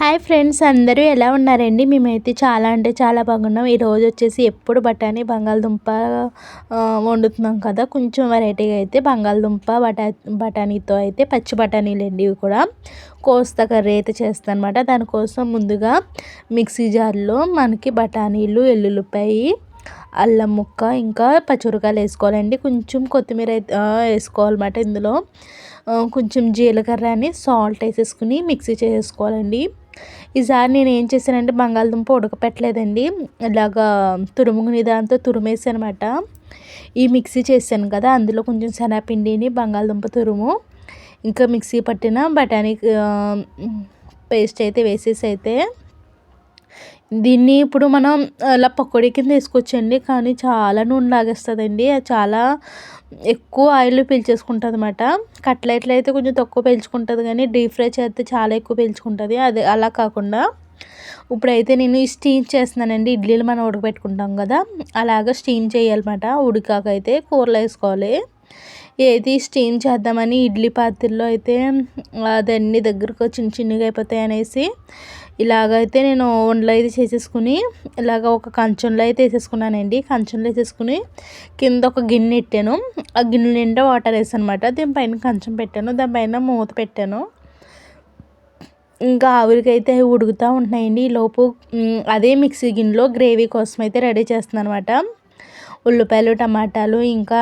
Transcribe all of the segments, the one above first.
Hi friends అందరూ ఎలా ఉన్నారండి? మేమైతే చాలా అంటే చాలా బాగున్నాం. ఈరోజు వచ్చేసి ఎప్పుడు బఠానీ బంగాళదుంప వండుతున్నాం కదా. కొంచెం వెరైటీగా అయితే బంగాళదుంప బఠా బఠానీతో అయితే పచ్చి బఠానీలు అండి ఇవి కూడా. కోస్తా కర్రీ అయితే చేస్తాను అనమాట దానికోసం ముందుగా మిక్సీ జార్లో మనకి బఠానీలు ఎల్లుల్లిపాయి అల్లం ముక్క ఇంకా పచ్చిమిరకాయలు వేసుకోవాలండి. కొంచెం కొత్తిమీర వేసుకోవాలన్నమాట ఇందులో. కొంచెం జీలకర్ర అని సాల్ట్ వేసేసుకుని మిక్సీ చేసుకోవాలండి. ఈసారి నేను ఏం చేశానంటే బంగాళదుంప ఉడకపెట్టలేదండి. ఇలాగా తురుముకుని దాంతో తురిమేసి అనమాట ఈ మిక్సీ చేశాను కదా అందులో కొంచెం శనగపిండిని బంగాళదుంప తురుము ఇంకా మిక్సీ పట్టిన బఠానీ పేస్ట్ అయితే వేసేసి అయితే దీన్ని ఇప్పుడు మనం అలా పకోడీ కింద వేసుకోవచ్చండి. కానీ చాలా నూనె లాగేస్తుందండి. చాలా ఎక్కువ ఆయిల్ పీల్చేసుకుంటుంది అనమాట కట్లెట్లు అయితే కొంచెం తక్కువ పీల్చుకుంటుంది కానీ డీప్ ఫ్రై చేస్తే చాలా ఎక్కువ పీల్చుకుంటుంది. అది అలా కాకుండా ఇప్పుడైతే నేను స్టీమ్ చేస్తున్నానండి. ఇడ్లీలు మనం ఉడకబెట్టుకుంటాం కదా అలాగ స్టీమ్ చేయాలన్నమాట. ఉడికాకైతే కూరలు వేసుకోవాలి. ఏది స్టీమ్ చేద్దామని ఇడ్లీ పాత్రలో అయితే అదన్నీ దగ్గరకు చిన్న చిన్నగా అయిపోతాయి అనేసి ఇలాగైతే నేను వండలు అయితే చేసేసుకుని ఇలాగ ఒక కంచంలో అయితే వేసేసుకున్నానండి. కంచంలో వేసేసుకుని కింద ఒక గిన్నె పెట్టాను ఆ గిన్నె నిండా వాటర్ వేసాను అనమాట దీనిపైన కంచం పెట్టాను. దానిపైన మూత పెట్టాను. ఇంకా ఆవిరికైతే ఉడుకుతూ ఉంటున్నాయండి. లోపు అదే మిక్సీ గిన్నెలో గ్రేవీ కోసం అయితే రెడీ చేస్తున్నాను అనమాట ఉల్లిపాయలు టమాటాలు ఇంకా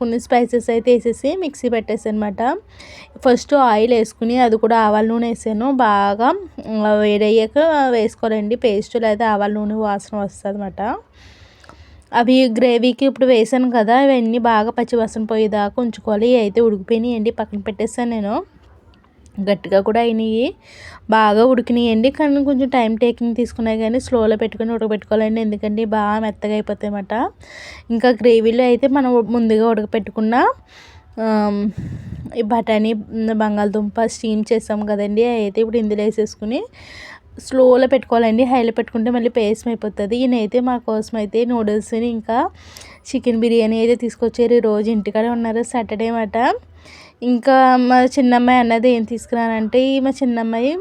కొన్ని స్పైసెస్ అయితే వేసేసి మిక్సీ పెట్టేసి అనమాట ఫస్ట్ ఆయిల్ వేసుకుని అది కూడా ఆవాల నూనె వేసాను. బాగా వేడయ్యాక వేసుకోవాలండి. పేస్ట్ లేదా ఆవాల నూనె వాసన వస్తుంది అనమాట అవి గ్రేవీకి ఇప్పుడు వేసాను కదా ఇవన్నీ బాగా పచ్చివాసన పోయేదాకా ఉంచుకోవాలి. అయితే ఉడికిపోయినాయండి. పక్కన పెట్టేసాను నేను. గట్టిగా కూడా అయినాయి. బాగా ఉడికినాయండి కానీ కొంచెం టైం టేకింగ్ తీసుకున్నాయి కానీ స్లోలో పెట్టుకొని ఉడకబెట్టుకోవాలండి. ఎందుకంటే బాగా మెత్తగా అయిపోతాయి అన్నమాట ఇంకా గ్రేవీలో అయితే మనం ముందుగా ఉడకపెట్టుకున్న ఈ బఠానీ బంగాళదుంప స్టీమ్ చేసాం కదండి. అయితే ఇప్పుడు ఇందులో వేసేసుకుని స్లోలో పెట్టుకోవాలండి. హైలో పెట్టుకుంటే మళ్ళీ పేస్ట్ అయిపోతుంది. ఈయనైతే మా కోసం అయితే నూడిల్స్ని ఇంకా చికెన్ బిర్యానీ అయితే తీసుకొచ్చారు. ఈరోజు ఇంటికాడే ఉన్నారు. సాటర్డే మాట ఇంకా మా చిన్నమ్మాయి అన్నది ఏం తీసుకురానంటే మా చిన్నమ్మాయి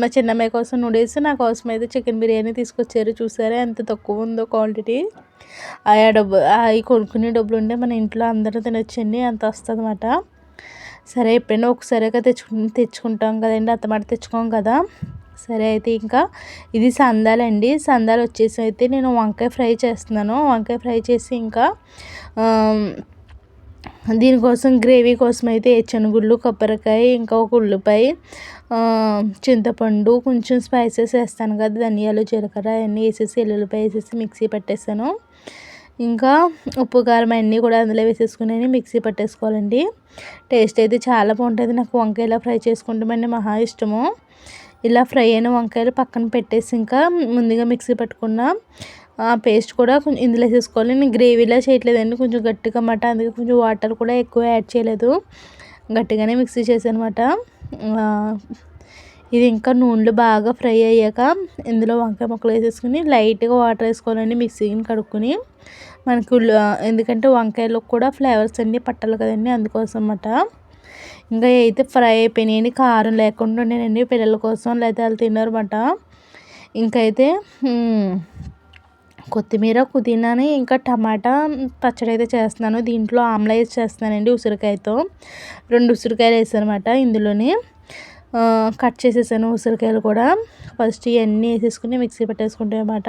మా చిన్నమ్మాయి కోసం నూడిల్స్ నా కోసం అయితే చికెన్ బిర్యానీ తీసుకొచ్చారు. చూసారా ఎంత తక్కువ ఉందో క్వాంటిటీ. ఆ డబ్బు అవి కొనుక్కునే డబ్బులు ఉంటే మన ఇంట్లో అందరూ తినొచ్చండి అంత వస్తుంది అన్నమాట సరే ఎప్పుడైనా ఒకసారిగా తెచ్చుకు తెచ్చుకుంటాం కదండి అత్తమాట తెచ్చుకోం కదా. సరే అయితే ఇంకా ఇది సందాలండి సందాలు వచ్చేసి అయితే నేను వంకాయ ఫ్రై చేస్తున్నాను. వంకాయ ఫ్రై చేసి ఇంకా దీనికోసం గ్రేవీ కోసం అయితే శనగుళ్ళు కొబ్బరికాయ ఇంకా ఒక ఉల్లిపాయ చింతపండు కొంచెం స్పైసెస్ వేస్తాను కదా ధనియాలు జీలకర్ర అవన్నీ వేసేసి ఎల్లుల్లిపాయ వేసేసి మిక్సీ పట్టేసాను. ఇంకా ఉప్పు కారం అన్నీ కూడా అందులో వేసేసుకుని మిక్సీ పట్టేసుకోవాలండి. టేస్ట్ అయితే చాలా బాగుంటుంది. నాకు వంకాయలా ఫ్రై చేసుకుంటామండి మహా ఇష్టము. ఇలా ఫ్రై అయిన వంకాయలు పక్కన పెట్టేసి ఇంకా ముందుగా మిక్సీ పట్టుకున్న ఆ పేస్ట్ కూడా కొంచెం ఇందులో వేసేసుకోవాలి. నేను గ్రేవీలా చేయట్లేదండి. కొంచెం గట్టిగా అన్నమాట. అందుకే కొంచెం వాటర్ కూడా ఎక్కువ యాడ్ చేయలేదు. గట్టిగానే మిక్సీ చేసానమాట ఇది ఇంకా నూనెలు బాగా ఫ్రై అయ్యాక ఇందులో వంకాయ ముక్కలు వేసేసుకుని లైట్గా వాటర్ వేసుకోవాలండి మిక్సీని కడుక్కొని. మనకు ఎందుకంటే వంకాయలో కూడా ఫ్లేవర్స్ అన్నీ పట్టాలి కదండి అందుకోసం అన్నమాట. ఇంకా అయితే ఫ్రై అయిపోయినాయండి. కారం లేకుండా ఉండేనండి పిల్లల కోసం. లేకపోతే వాళ్ళు తిన్నారన్నమాట ఇంకైతే కొత్తిమీర పుదీనాని ఇంకా టమాటా పచ్చడి అయితే చేస్తున్నాను. దీంట్లో ఆమ్లా వేసి చేస్తున్నానండి ఉసిరికాయతో. రెండు ఉసిరికాయలు వేసాను అనమాట ఇందులోని కట్ చేసేసాను ఉసిరికాయలు కూడా. ఫస్ట్ ఇవన్నీ వేసేసుకుని మిక్సీ పెట్టేసుకుంటే అనమాట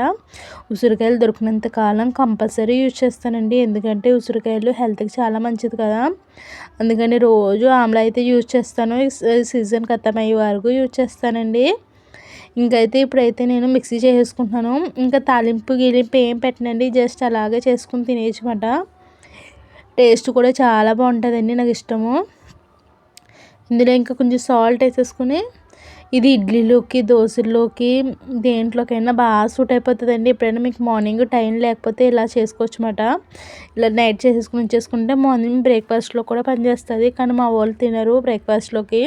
ఉసిరికాయలు దొరికినంత కాలం కంపల్సరీ యూజ్ చేస్తానండి. ఎందుకంటే ఉసిరికాయలు హెల్త్కి చాలా మంచిది కదా. అందుకని రోజు ఆమ్లా అయితే యూజ్ చేస్తాను. సీజన్ ఖతం అయ్యే వరకు యూజ్ చేస్తానండి. ఇంకైతే ఇప్పుడైతే నేను మిక్సీ చేసేసుకుంటున్నాను. ఇంకా తాలింపు గిలింపు ఏం పెట్టనండి జస్ట్ అలాగే చేసుకుని తినేయచ్చమాట టేస్ట్ కూడా చాలా బాగుంటుందండి నాకు ఇష్టము. ఇందులో ఇంకా కొంచెం సాల్ట్ వేసేసుకుని ఇది ఇడ్లీలోకి దోశల్లోకి దేంట్లోకైనా బాగా సూట్ అయిపోతుందండి. ఎప్పుడైనా మీకు మార్నింగ్ టైం లేకపోతే ఇలా చేసుకోవచ్చు అన్నమాట ఇలా నైట్ చేసేసుకుని చేసుకుంటే మార్నింగ్ బ్రేక్ఫాస్ట్లో కూడా పనిచేస్తుంది కానీ మా వాళ్ళు తినరు బ్రేక్ఫాస్ట్లోకి.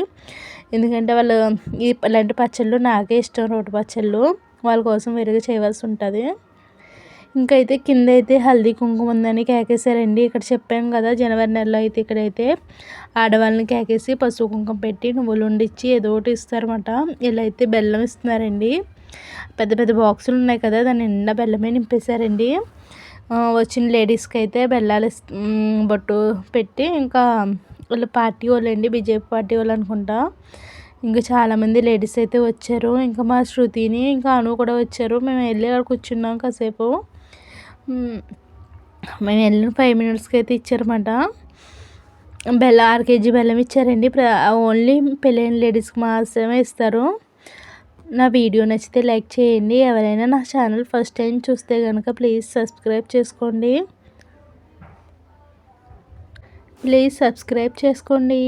ఎందుకంటే వాళ్ళు ఈ ఇలాంటి పచ్చళ్ళు నాకే ఇష్టం రోటి పచ్చళ్ళు. వాళ్ళ కోసం విరిగి చేయవలసి ఉంటుంది. ఇంకైతే కింద అయితే హల్దీ కుంకుమ ఉందని కేకేశారండి. ఇక్కడ చెప్పాం కదా జనవరి నెలలో అయితే ఇక్కడైతే ఆడవాళ్ళని కేకేసి పసుపు కుంకుమ పెట్టి నువ్వులు వండిచ్చి ఏదో ఒకటి ఇస్తారన్నమాట. ఇలా అయితే బెల్లం ఇస్తున్నారండి. పెద్ద పెద్ద బాక్సులు ఉన్నాయి కదా దాని నిండా బెల్లమే నింపేశారండి. వచ్చిన లేడీస్కి అయితే బెల్లాలు బొట్టు పెట్టి ఇంకా వాళ్ళు పార్టీ వాళ్ళు అండి బీజేపీ పార్టీ వాళ్ళు అనుకుంటా. ఇంకా చాలామంది లేడీస్ అయితే వచ్చారు. ఇంకా మా శృతిని ఇంకా అను కూడా వచ్చారు. మేము వెళ్ళి అక్కడ కూర్చున్నాం కాసేపు. మేము వెళ్ళిన ఫైవ్ మినిట్స్కి అయితే ఇచ్చారన్నమాట. బెల్లం ఆరు కేజీ బెల్లం ఇచ్చారండి. ఓన్లీ పెళ్ళైన లేడీస్కి మాత్రమే ఇస్తారు. నా వీడియో నచ్చితే లైక్ చేయండి. ఎవరైనా నా ఛానల్ ఫస్ట్ టైం చూస్తే కనుక ప్లీజ్ సబ్స్క్రైబ్ చేసుకోండి. ప్లీజ్ సబ్స్క్రైబ్ చేసుకోండి.